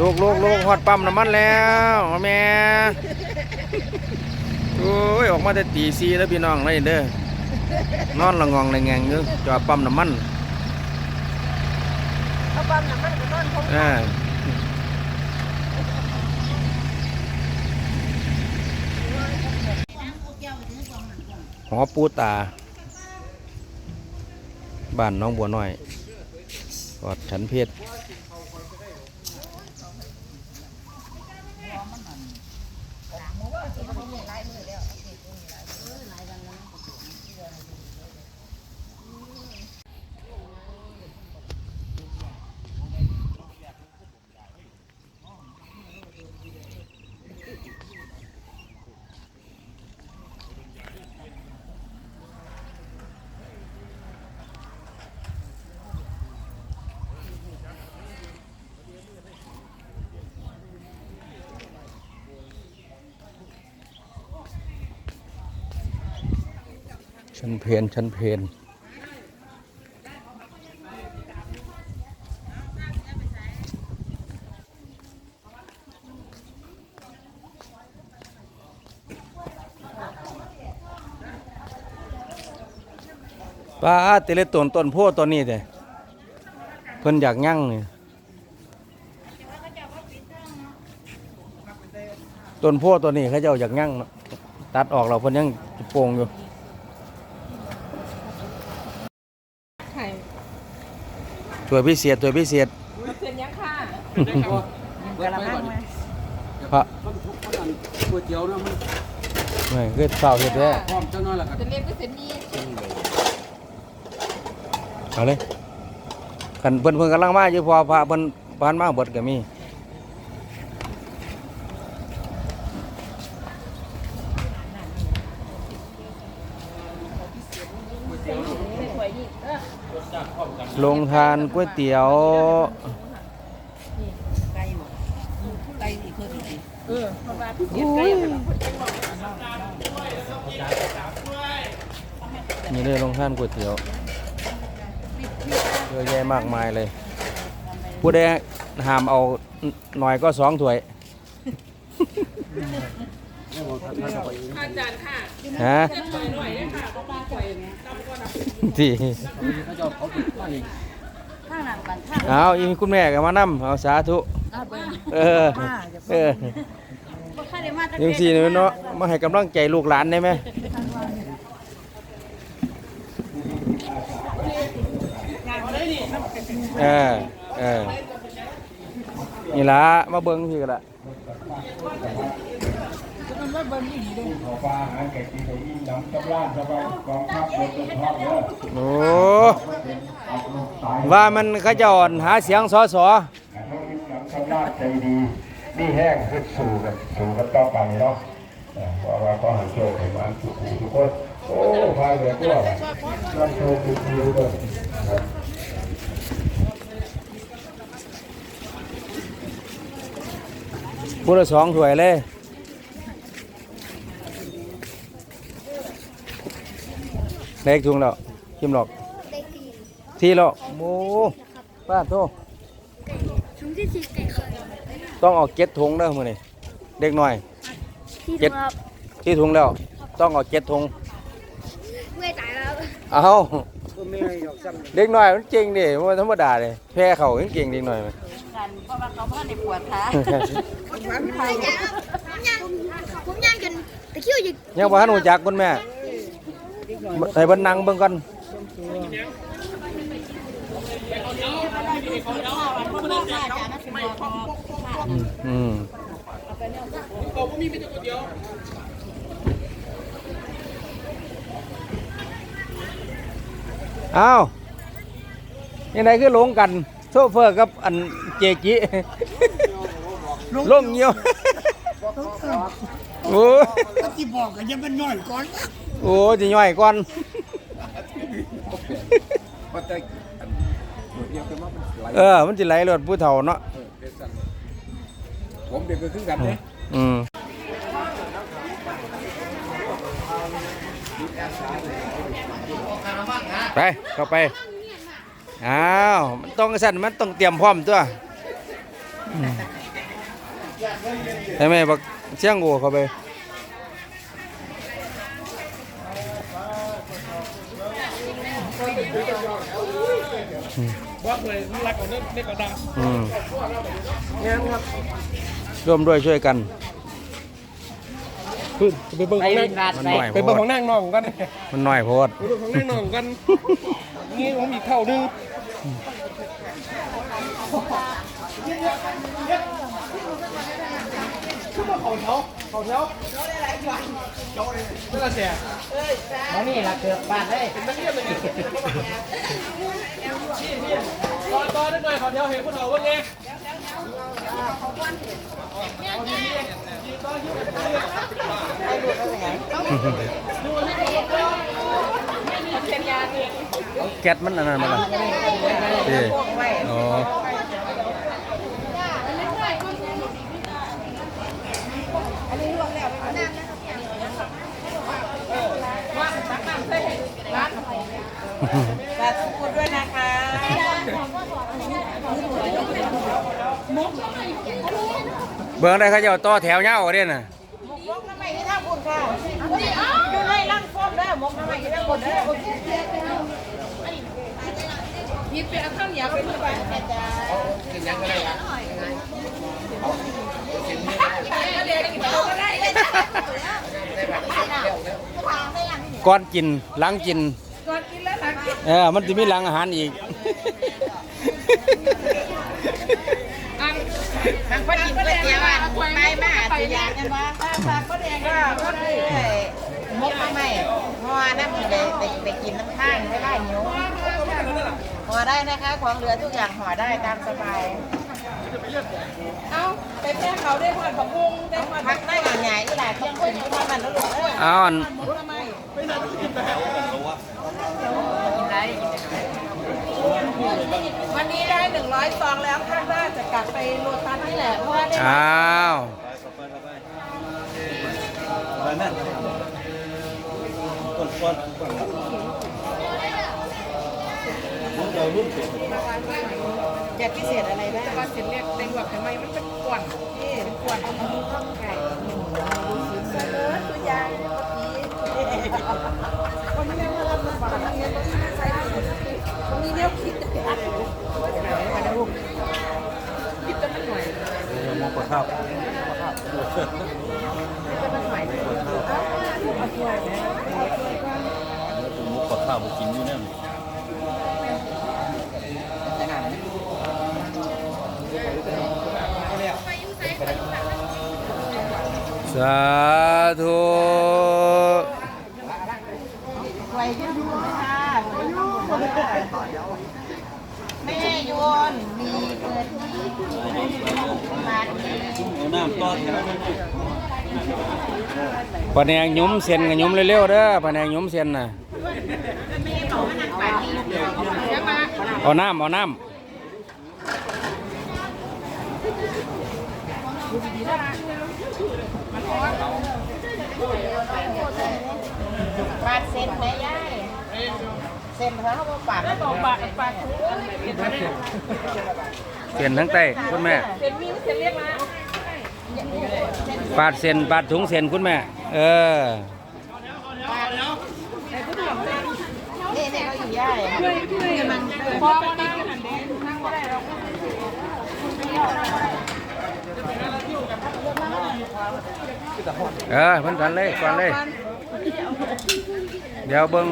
ลูกลูกลูกฮอดปั๊มน้ำมันแล้วแม่โอ้ยออกมาแต่ตีซีแล้วพี่น้องเลยเด้อนอนละงองละแงงอยู่จอดปั๊มน้ำมันเขาปั๊มน้ำมันก็นอนคงอ่าหอปูตา บ้านน้องบัวน้อยกอดฉันเพชร ฉันเพนฉันเพนป้าเตเลต้นต้นโพต้นนี้เด้เพิ่นอยากยั่งเนี่ยต้นโพต้นนี้เขาเจ้าอยากยั่งเนาะตัดออกเราเพิ่นยังโป่งอยู่ ไข่ ตัวพิเศษตัวพิเศษมาเซ็นยังค่ะกระมังมาพระมันทุกคนก๋วยเตี๋ยวนะมันไม่คือเปล่าเห็ดแท้พร้อมจังน้อยแล้วก็จะเรียกก็เซ็นนี่เอาเลยกันเพิ่นเพิ่นกำลังมาอยู่พอพระเพิ่นพานมาเบิดก็มี สวยนี่เออ ลงทานก๋วยเตี๋ยว ไก่หมดไก่ที่เคยกินเออเพราะว่าพี่เสียไก่อะมันนี่เลยลงทานก๋วยเตี๋ยวเยอะแยะมากมายเลย ผู้ใดห้ามเอาหน่อยก็สองถ้วย อาจารย์ค่ะฮะ จะต่อยหน่อยได้ค่ะก็มาต่อยตำก่อนนะที่เขาจะเขา ติดมาอีกข้างหลังบันข้างเอาอีคุณแม่ก็มานํเอาสาธุอ่าเบิ้งเออเออบ่ค่อยได้มาตะยังสี่เนาะมาให้กำลังใจลูกหลานได้ไหมเออเออนี่ละมาเบิ้งพี่กันละ โอ้ว่ามันเขาจะอ่อนหาเสียงสอสอชำนาญใจดี นี่แห้งขึ้นสู่กันสู่กันต่อไปเนาะเออเพราะว่าก็หันโชคให้มันทุกผู้ทุกคนโอ้พายแบบว่ารับโชคทุกผู้ทุกคนครับพูดละสองถ้วยเลย เล็กถุงแล้วชิมหรอกทีแล้วโอ้ป้าโตถุงที่สี่ไก่ไข่ต้องเออกเก็ดถุงเด้อมื้อนี้เด็กหน่อย ที่เจ็ด ครับที่ถุงแล้ว ต้องเออกเก็ดถุงเมื่อยตายแล้วเอาเด็กหน่อยมันเก่งดิมันธรรมดาเลยแพ้เขาเก่งๆเด็กหน่อยมัน กันเพราะว่าเขาพ่อในปวดขาผมยังผมยังจนตะคริวอยู่ยังบ่ทันรู้จักคุณแม่ ให้เบิ่นนังเบิ่งก่อนอืมอ้าวยังไงคือลงกันโซเฟอร์กับอันเจจิลงเงียว โอ้ยที่บอกกันยังเป็นน้อยก่อนโอ้จะย่อยก่อนว่าแต่ก๋วยเตี๋ยวเป็นว่ามันไหลเออ มันจะไหลรถผู้เฒ่าเนาะเออเป็นสั่นผมเด็กก็คือกันเนี่ยอืมไปเข้าไปอ้าวมันต้องสั่นมันต้องเตรียมพร้อมตัวอืมให้แม่บัก เชียงโอเข้าไปว่าเลยรักกว่านี้เล็กกว่าดังอืมงานครับร่วมด้วยช่วยกันพึ่งไปเบิ่งของนั่งมันหน่อยไปโพเบิ่งดของนั่งน้องกันมันหน่อยโพดไปเบิ่งของนั่งน้องกันนี่ผมอีกเท่านึง ขึ้นมาเขาเท้าเขาเท้าไม่ละเสียเขานี่ละเกือบบาทเลยต่อต่อได้หน่อยเขาเท้าเห็นพวกเราว่าไงแก๊สมันอันนั้นมาละเอ้อ๋าธุคุณด้วยนะคะเบิ่งได้เขาจะเอาต่อแถวยาวเด้น่ะมกน้ำใหม่ที่ท่าคุณค่ะอยู่ในร่างฟ้อมได้มกน้ำใหม่ที่ท่าคุณได้ยิบไปเอาข้าวเหนียวไปที่บ้านแม่จ้าก่อนกินหลังกินก่อนกินแล้วหลังกิน เออมันจะมีหลังอาหารอีกทางคนกินก๋วยเตี๋ยวอะไปมาสิยากกันวะฝากก็แดงก็ก็ได้มกน้ำใหม่เพราะว่าน้ำมันเลยไปกินน้ำข้างไม่ได้หิวห่อได้นะคะ ของเหลือทุกอย่างห่อได้ตามสบายเอาไปแม่เขาได้หอดผักบุ้งได้หอดผักได้หอดใหญ่ที่หลายต้องคนที่ทำมันแล้วลูกเอ้ ยเอาอันวันนี้ได้หนึ่งร้อยซองแล้วคาดว่าจะกลับไปโรตัสนี่แหละเพราะว่าได้อ้าวอยากพิเศษอะไรบ้างก็เสียเรียกในหัวทำไมมันเป็นกวนนี่เป็นกวนอันนี้ข้าวไก่หมูดูสิเออตัวยาง วันนี้เราทำมาแบบนี้ใช้ตรงนี้เนี่ยคิดจะไปอัดมาดูคิดจะมันหน่อยมองกดข้าวจะมันหน่อยเอาถ้วยนะมุกกับข้าวไปกินอยู่เนี่ยสาธุ ไว้ยืนค่ะแม่ยนมีเปิดที่มาดี เอา น้ำต้อนแถวปะแนงยุ้มเส้นกับยุ้มเร็วๆเด้อปะแนงยุ้มเส้นน่ะเอาน้ำเอาน้ปาดเส้นไหมยา เส้นเขาเขาปาดแล้บอกปาดปาดำเส้นทั้งใต้คุณแม่เส้นมีเส้นเรียกมาปาดเส้นปาดถุงเส้นคุณแม่ เออนี่นี่เขาอยู่ยายช่วยมันพอมานั่งหันเดนนั่งไม่ได้หรอกเออเพิ่นกันเลยก่อนเลย เดี๋ยวเบิ่ง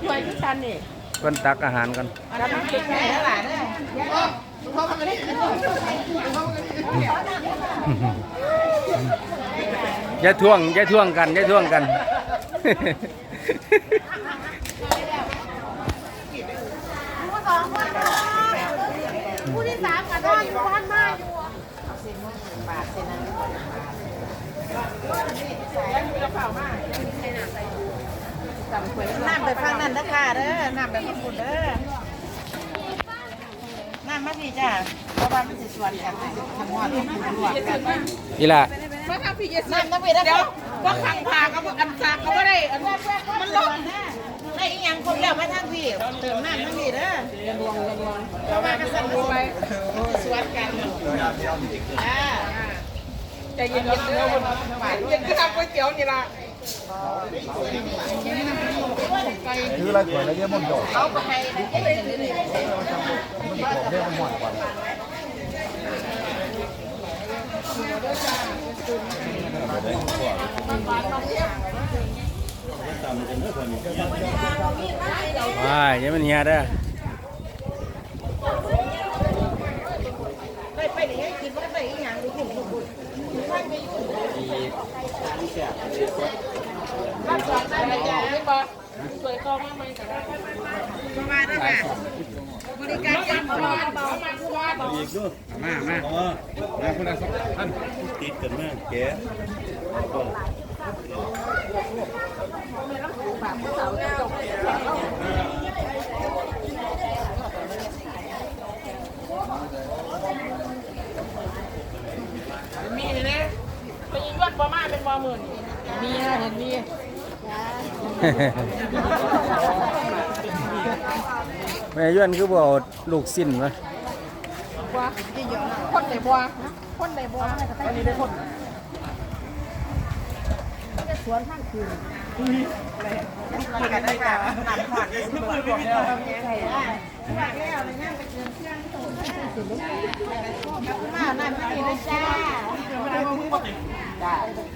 ถ้วยที่ชันนี่เพิ่นตักอาหารกันรับน้ำพริกแม่แล้วหลานเนี่ยอย่าท่วงอย่าท่วงกันอย่าท่วงกันผู้สองคนผู้ที่สามกับน้องอยู่บ้านมาอยู่เส้นปาดเส้นนั้นใส่แล้วมีกระเป๋ามากน้ำไปฟังนั่นนะค่ะเด้อน้ำไปฟังคุณเด้อน้ำมาพี่จ้าเพราะว่ามันสิสวนกันทำหอดทำคุณลวกกันอีหล่ะน้ำน้ำพี่นะเดี๋ยวก็ขังผากับอันซากก็ไม่ได้อันมันลดได้อีหยังครบแล้วมาทางพี่เติมน้ำทางพี่เด้อเพราะว่ากันสั่นไปสวนกันอ่าใจเย็นๆเด้อคนเย็นก็ทำก๋วยเตี๋ยวนี่ล่ะ ถืออะไรก่อนแล้วเนี่ยมันโดดเอาไปให้นะว้ายอยัง มันเฮียเด้อไปไปนี่ให้กินว่าไปอีหยังดูคุณดูคุณบ้านสอนได้จ้ะไม่บอกสวยก็มาใหม่ก็ได้มาณนั้นค่ะบริการยังเบาๆเบาๆมาคือาเบากมามามาคนละสองท่านติดกันมากแกมีนี่นะไปยิงยอดบ่มาเป็นบ่หมื่น มีนะเห็นมีแม่ย้วนคือบ่เอาลูกสิ้นมาบัวคนไหนบัวคนไหนบัวอันนี้ได้คนสวนข้างคืนมันกันได้จ้ะน้ำผ่านไม่เปิดบอกแล้วใช่ได้ว่าแล้วอะไรเงี้ยไปเดินเที่ยงที่ตรงนั้นมานั่นนี่เลยจ้าได้ไปบนบ้านบน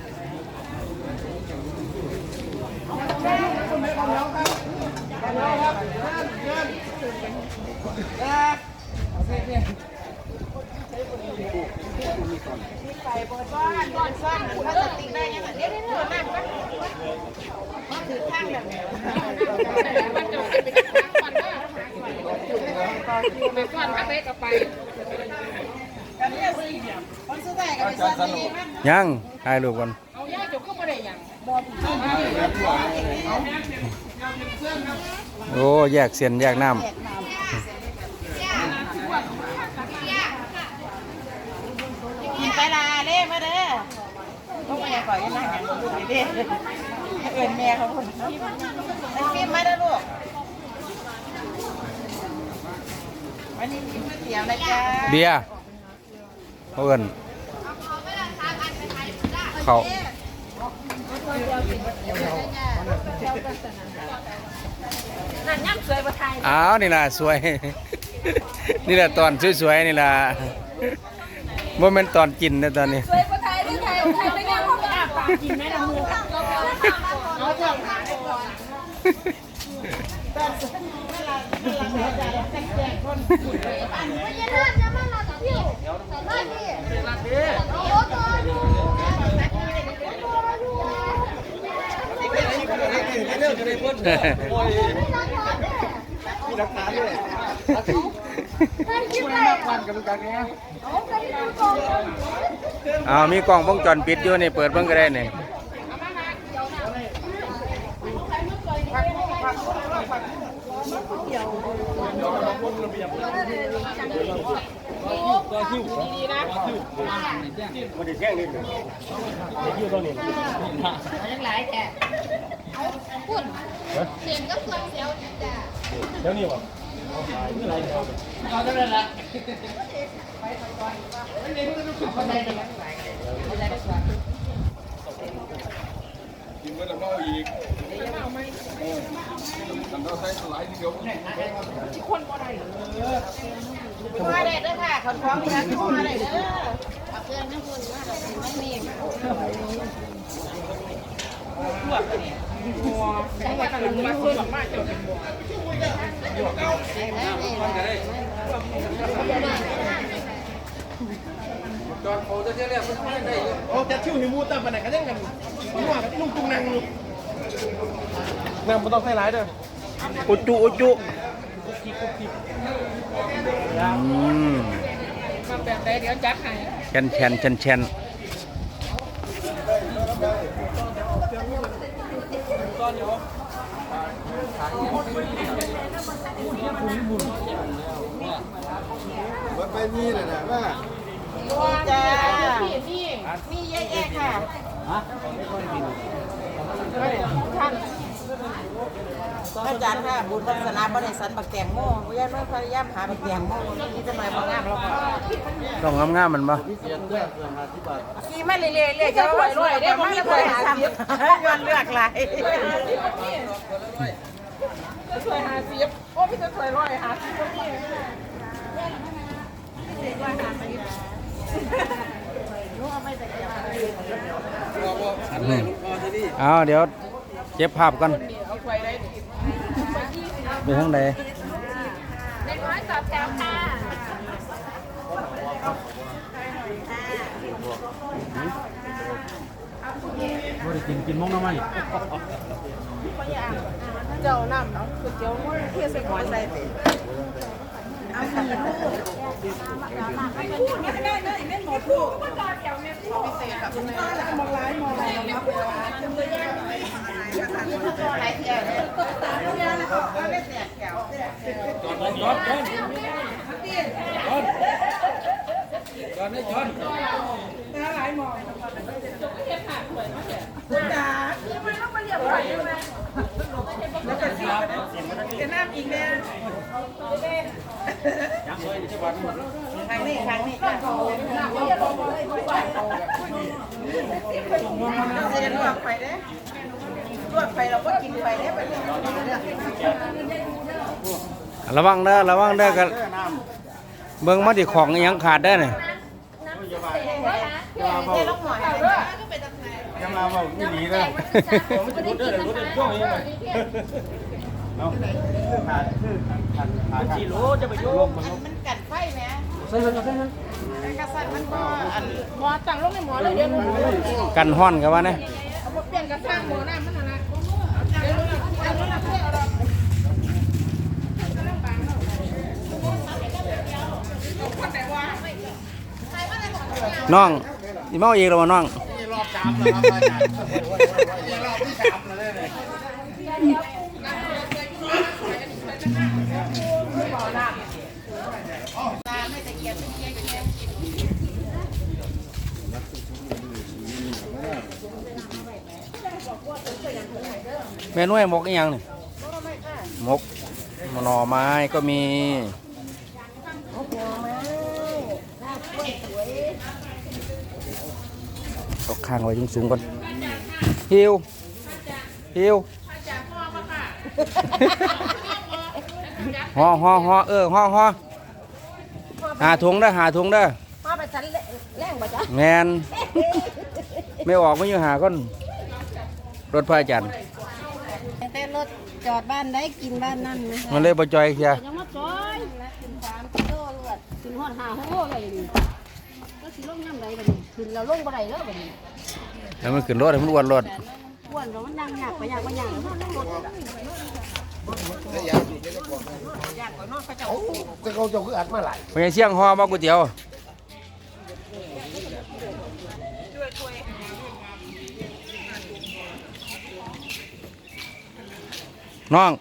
ซ่อนพลาสติกได้ยังไงเดี๋ยวเดี๋ยวนั่งก็มาถือข้างแบบนี้มันจะเป็นข้างก่อนนะไปก่อนถ้าไปก็ไปกันเนี่ยซื้อคนซื้อได้ก็ไปซ่อนที่มัน ยังถ่ายรูปก่อนเอาย่าจุกก็ไม่ได้ยังบอล โอ้แยกเส้นแยกน้ำกินไปลาเด้มาเด้อต้องไปก่อนยังนั่งอย่างลูกเด้เอิญแม่เขาคนไอ้ฟิล์มมาเด้อลูกวันนี้กินก๋วยเตี๋ยวนะจ๊ะเบียร์เขาเอิ้นเขา นั่นย่ำสวยประไทยอ้าวนี่ล่ะสวย นี่แหละตอนสวยๆนี่ล่ะบ่แม่นตอนกินนะตอนนี้สวยประไทยประไทยประไทยไม่งั้นเขาก็อาปากกินแม่ละมือเอาเถอะหาได้ก่อนแต่งแจกคนไม่ยันเลือดจะมาเราจะเที่ยวแต่บ้านนี่โอ้ตัวอยู่มีหลักฐาดที่านคิ ดอะไรควันกันกันเนี้ยโอ้กันดูกองอ้าวมีกล้องวงจรปิดอยู่นี่เปิดเบิ่งก็ได้นี่ดีๆนะมันจะแค่นี้เลยอยู่ตรงนี้ยังหลายแกคุณเสียงก็เครื่องเสียวจ้ะเดี๋ยวนี้วะเอาเท่านั้นละกินก็จะเมาอีกทำเราใส่สลายทีเดียวมาได้เด้อค่ะคนพร้อมนะมาได้เด้อเอาเครื่องให้คุณว่าไม่มีลวกเนี่ย หัวใช้กันมาคุยกับมาเจ้าเป็นบัวจอนเขาจะเรียกมันไม่ได้โอ้จะชิวหิมูตั้งไปไหนกันยังกันหัวลุงตุงนางลุงนางไม่ต้องใส่ร้ายเด้ออุจุอุจุอืมมาแบบใดเดี๋ยวจัดให้แชนแชนแชน แชนมันไปมีเลยนะว่าจ้ามีมีเยอะแยะค่ะท่าน พระอาจารย์ค่ะบุญวัฒนาบริสันบักแตงโมพยายามพยายามหาบักแตงโมนี่จะหน่อยบางงามเราก็ต้องงามๆมันบ่ขี่มาเรื่อยๆเรื่อยๆจะรวยรวยได้บ่มีคนหาซ้ำย้อนเลือกหลายสวยหาสิบโอ้พี่จะสวยร้อยหาสิบก็มีเอาเดี๋ยวเก็บภาพก่อนไปทางใดเด็กน้อยต่อแถวค่ะบ่ได้กินกินมงน้ำมันเจ้าน้ำเนาะคือเจ้าเพื่อใส่หอยใส่ไปเอามีลูกทางนี้ทางนี้ค่ะเราจะลวก ไฟเด้ ลวกไฟเราก็กินไฟได้ไปเลยระวังเด้อระวังเด้อกันเบิ่งมาที่ของอิหยังขาดได้อนี่เทลงหน่อยเด้อยังมาเว้าอีหลีเด้อมันมันกัดไฟไหมใช่ใช่ใช่กระสันมันก็อันหมอตั้งลงในหมอเลยเดี๋ยวหนูกันฮ้อนกันว่านะเอามาเปลี่ยนกระซังหมอน้ำมันน่ะนะเดี๋ยวหนูเอาหนูเอาเอาดอก น้องสิเมาอีกแล้วบ่น้องเมนูไอ้หมกอีหยังนี่หมกหน่อไม้ก็มี ตกข้างไว้สูงๆก่อนฮิวฮิวห่อห่อห่อเออห่อห่อหาถุงเด้หาถุงเด้อพ่อไปชั้นแรงป่จ๊ะแมนไม่ออกไม่อยู่หาก้นรถพระอาจารย์แต่รถจอดบ้านได้กินบ้านนั่นนะมันเลยบ่จอยเสียยังมาจอยกินสามกิโลเลือดกินหอดหาโลเลยนี่ก็ สิลงน้ำใดบัดนี้ขึ้นแล้วลงบ่ได้แล้วบัดนี้แล้วมันขึ้นรถให้มันอ้วนรถอ้วนแล้วมันยังยากไปยากไปยากมันลงรถจะเขาจะคืออัดมาหลายพญาเสี่ยงห่อบ่ก๋วยเตี๋ยวน้อง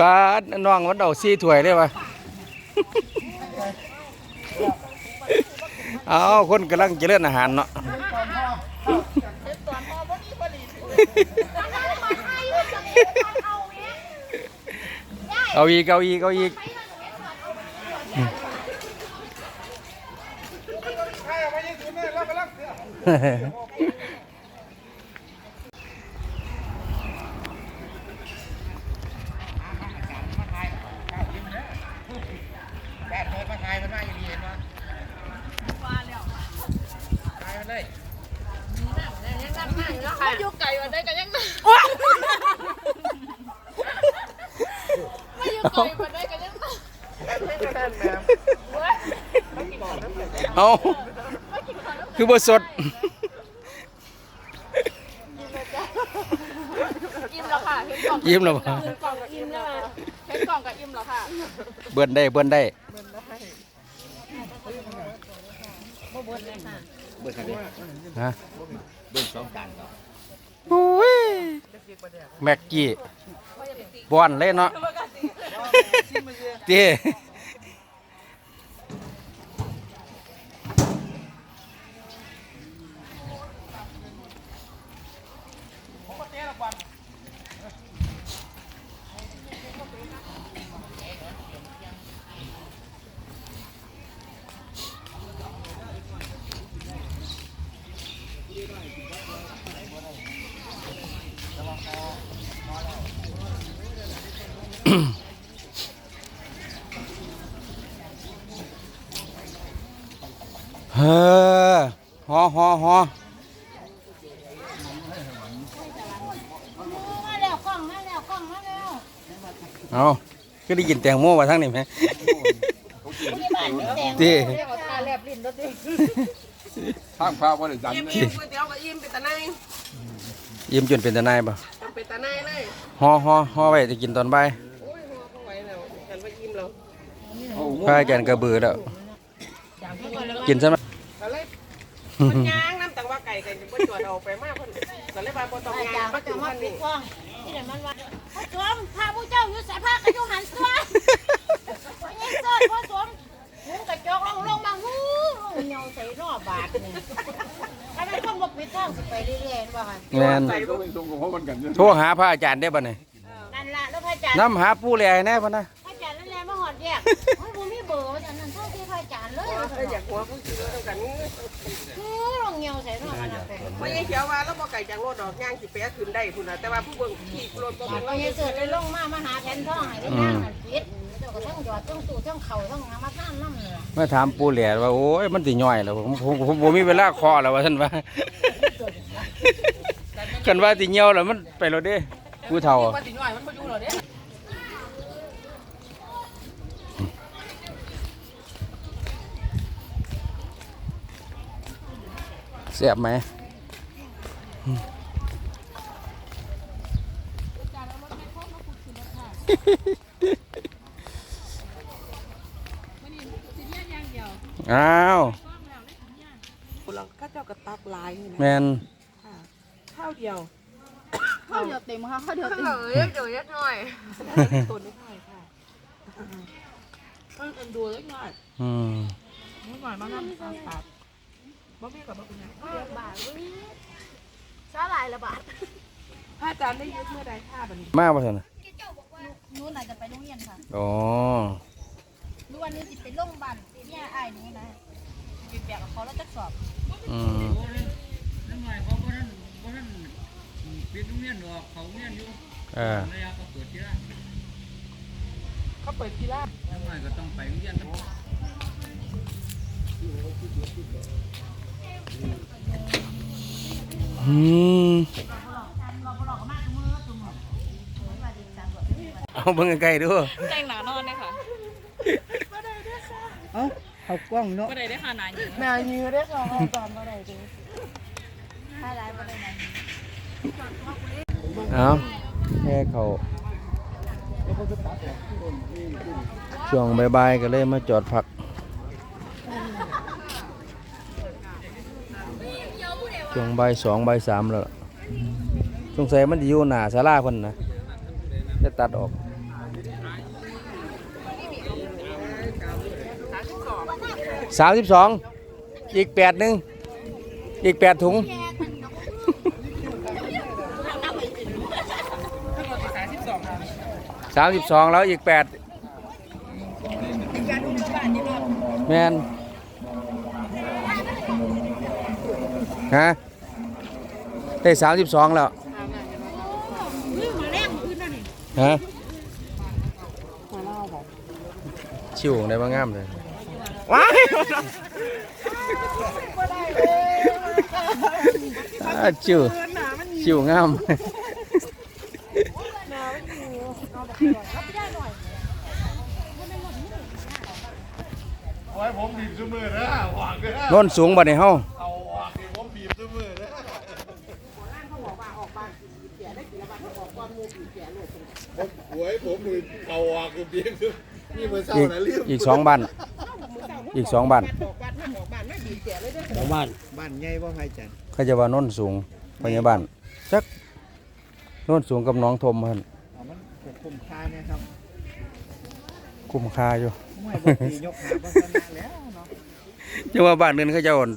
ปลาดน้องมันเอาซีถ้วยได้ปะเอาคนกำลังเจริญอาหารเนาะเอาอีกเอาอีกเอาอีกเอา คือบ่สด อิ่มแล้วค่ะเห็นกล่องยิ้มแล้วบ่กล่องกับอิ่มแล้วเห็นกล่องกับอิ่มแล้วค่ะเบิ่นได้เบิ่นได้ฮะเบิ่นสองจานโอ้ยแม็กกี้บอนเลยเนาะเต้ ฮ้อฮอฮอฮอมาแล้วกล้องมาแล้วกล้องมาแล้วเอาก็ได้กินแตงโมมาทั้งนี่ไหมที่บ้านมีแตงตีตาแลบลิ้นรถดิทางพาบ่ได้ดันอิ่มอิ่มก๋วยเตี๋ยวก็อิ่มเป็นตาในยิ้มจนเป็นตาหนายป่ะเป็นตาในเลยฮอฮอฮอไว้จะกินตอนบ่ายโอ้ยหัวเขาไหวแล้วกันว่าอิ่มแล้วพาแกนกระเบือแล้วกินซะไหมก็เลย มันย่างน้ำตังว่าไก่ไก่บ่จวดเอาไปมากเพิ่นก็เลยว่าบ่ต้องอาย่างมาก็ถึจะงมาพันปินี่ดกล้องที่เดี๋ยวมันว่าพ่อสวมพาผู้เจ้าอยู่สายผ้ากระยุหันตัวพ่อยิ่งเกิดพ่อสวมหุงกระจกลงลงมาหูลงเงาใส่รอบบาทนี่ถ้าไม่ต้องมาปิดทางสิไปเรื่อยๆว่ากันแม่นใส่ตรงตรงของเขามันกันโทรหาพระอาจารย์ได้ป่ะเนี่ยนั่นละแล้วพระอาจารย์น้ำหาผู้แลให้แน่ป่ะนะพระอาจารย์นั่นแหละมาหอดแยกโอ้ยผมมีเบอร์พระอาจารย์นั่นเท่าที่พระอาจารย์เลยอยากหัวผู้ซื้อแล้วกัน งเงาใส่รอบมันน่ะเป็นบ่ยังเขียวว่าแล้วบ่ไก่จังรถดอกย่างสิแปะขึ้นได้พุ่นน่ะแต่ว่าผู้เบิ่งขี่รถบ่บาเป็ดนพไรอยังเกิดเลยลงมามาหาแผ่นท่อให้ได้ย่างนั่นปิดเจ้าก็ต้องหยอดต้องตู้ต้องเข่าต้องหามาท่านน้ำเลยมาถามปู่แหล่ว่าโอ้ยมันติย่อยแล้วผมผมผมมมีเวลาคอแล้วว่าท่านว่ากันว่าติเหี่ยวแล้วมันไปแล้วเด้ผู้เฒ่าว่าสิย่อยมันบ่อยู่หรอเด้ สียบไหมอ้าวพุ่นเราก็เจ้าก็ตักหลายนี่แมนะนข้าวเดียวข้าวเดียวเต็มค่ะข้าวเดียวเต็มเอ้ยเดี๋ยวยักหน่อยตัวนิดหน่อยค่ะเพิ่นกันดูเล็กน้อยอืมนิดหน่อยมาทำความสะอาด บ่มีกับบ่เป็นหยังบาทสาหร่ายละบาทพระอาจารย์ได้ยึดเมื่อใดท่าบัดนี้มาป่ะท่านน่ะนู้นอาจจะไปโรงเรียนค่ะอ๋อรู้วันนี้สิไปโรงพยาบาลเนี่ยไอ้นี้นะยืนแบกกับเขาแล้วจะสอบอืมนั่นหมายเขาบ่ทันบ่ทันปิดโรงเรียนดอกเขาโรงเรียนอยู่เออระยะเขาเปิดที่ละเขาเปิดกีฬานั่นหมายก็ต้องไปโรงเรียนนำ อืมเอาเบิ่งใกล้ๆดูแต่งหนานอนเลยค่ะเอากล้องเนาะบ่ได้ได้ค่ะนายยิงแม่ยื้อได้ค่ะตอนบ่ได้ดิถ้าได้บ่ได้ไหนเอาแค่เขาช่วงบ่ายๆก็เลยมาจอดพัก ช่วงบ่ายสองบ่ายสามแล้วล่ะสงสัยมันสิอยู่หน้าศาลาเพิ่นนะจะตัดออกสามสิบสองอีกแปดหนึ่งอีกแปดถุงสามสิบสองแล้วอีกแปดแมน ฮะได้สามสิบสองแล้วฮะชิวได้มางามเลยว้ายอ่าชิวชิวงามโอ้ยผมบีบซุมือนะหวังเลยนะโน้นสูงบ่ในเฮาเอาหวังนี่ผมบีบซุมือนะ หวยผมมือเอาหวังกูบีบซุนี่มือเศร้าอีกนะลืมอีกสองบ้าน อีกสองบ้านบ้านบ้านใหญ่บ่ไผจันเขาจะว่าโน้นสูงพยาบาลจักโน้นสูงกับหน้องทมเพิ่นเอามันคุ้มค่าเนี่ยครับคุ้มค่าอยู่ไม่บ่ตียกหาบ่ชนะแล้วเนาะจังว่าบ้านอื่นเขาเจะอ่อน